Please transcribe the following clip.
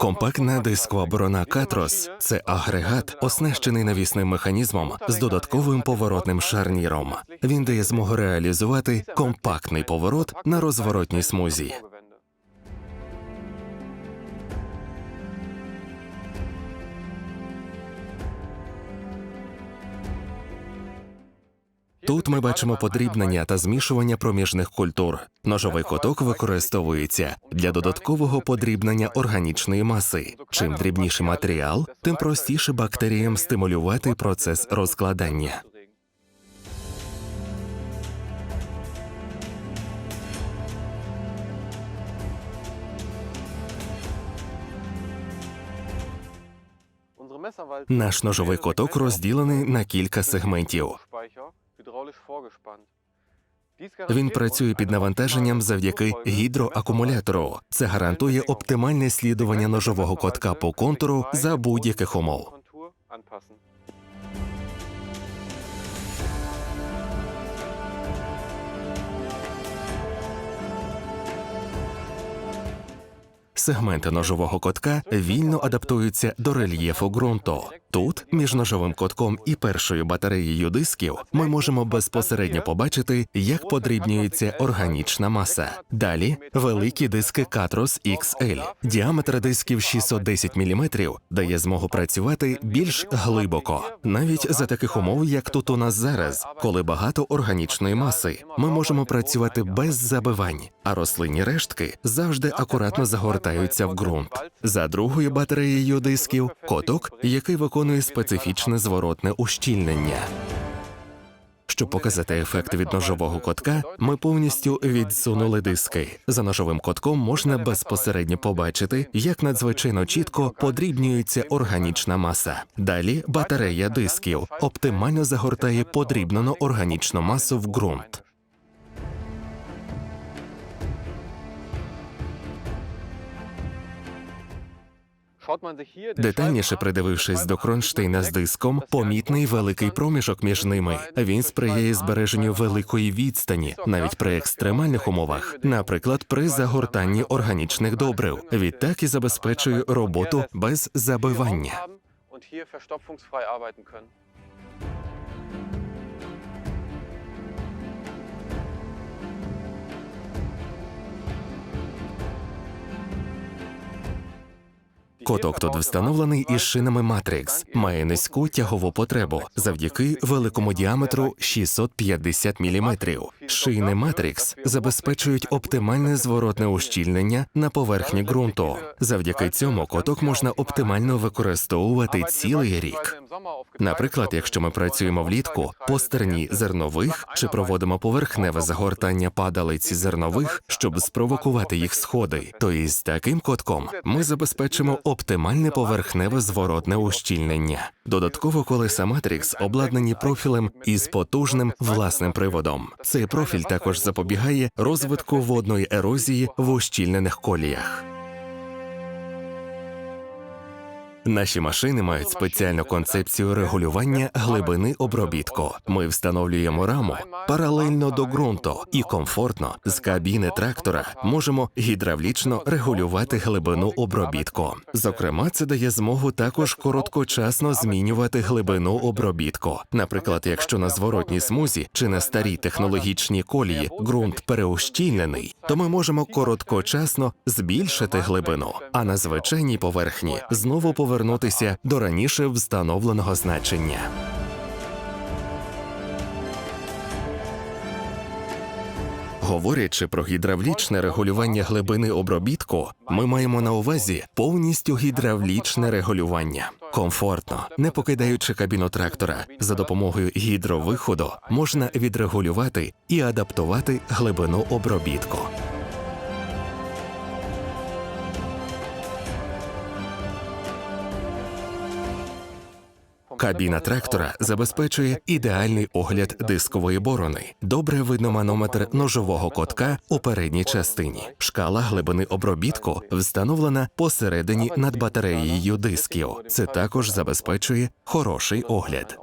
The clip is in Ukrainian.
Компактна дискова борона Катрос це агрегат, оснащений навісним механізмом з додатковим поворотним шарніром. Він дає змогу реалізувати компактний поворот на розворотній смузі. Тут ми бачимо подрібнення та змішування проміжних культур. Ножовий коток використовується для додаткового подрібнення органічної маси. Чим дрібніший матеріал, тим простіше бактеріям стимулювати процес розкладання. Наш ножовий коток розділений на кілька сегментів. Він працює під навантаженням завдяки гідроакумулятору. Це гарантує оптимальне слідування ножового котка по контуру за будь-яких умов. Сегменти ножового котка вільно адаптуються до рельєфу ґрунту. Тут, між ножовим котком і першою батареєю дисків, ми можемо безпосередньо побачити, як подрібнюється органічна маса. Далі великі диски Катрос XL. Діаметр дисків 610 мм дає змогу працювати більш глибоко, навіть за таких умов, як тут у нас зараз, коли багато органічної маси. Ми можемо працювати без забивань, а рослинні рештки завжди акуратно загортаються в ґрунт. За другою батареєю дисків коток, який виконує специфічне зворотне ущільнення. Щоб показати ефект від ножового котка, ми повністю відсунули диски. За ножовим котком можна безпосередньо побачити, як надзвичайно чітко подрібнюється органічна маса. Далі батарея дисків оптимально загортає подрібнену органічну масу в ґрунт. Детальніше придивившись до кронштейна з диском, помітний великий проміжок між ними. Він сприяє збереженню великої відстані, навіть при екстремальних умовах, наприклад, при загортанні органічних добрив. Відтак і забезпечує роботу без забивання. Коток тут встановлений із шинами Matrix, має низьку тягову потребу завдяки великому діаметру 650 мм. Шини Matrix забезпечують оптимальне зворотне ущільнення на поверхні ґрунту. Завдяки цьому коток можна оптимально використовувати цілий рік. Наприклад, якщо ми працюємо влітку по стерні зернових чи проводимо поверхневе загортання падалиці зернових, щоб спровокувати їх сходи, то із таким котком ми забезпечимо оптимальне поверхневе зворотне ущільнення. Додатково колеса Матрікс обладнані профілем із потужним власним приводом. Цей профіль також запобігає розвитку водної ерозії в ущільнених коліях. Наші машини мають спеціальну концепцію регулювання глибини обробітку. Ми встановлюємо раму паралельно до ґрунту і комфортно з кабіни трактора можемо гідравлічно регулювати глибину обробітку. Зокрема, це дає змогу також короткочасно змінювати глибину обробітку. Наприклад, якщо на зворотній смузі чи на старій технологічній колії ґрунт переущільнений, то ми можемо короткочасно збільшити глибину, а на звичайній поверхні знову повернутися до раніше встановленого значення. Говорячи про гідравлічне регулювання глибини обробітку, ми маємо на увазі повністю гідравлічне регулювання. Комфортно, не покидаючи кабіну трактора, за допомогою гідровиходу можна відрегулювати і адаптувати глибину обробітку. Кабіна трактора забезпечує ідеальний огляд дискової борони. Добре видно манометр ножового котка у передній частині. Шкала глибини обробітку встановлена посередині над батареєю дисків. Це також забезпечує хороший огляд.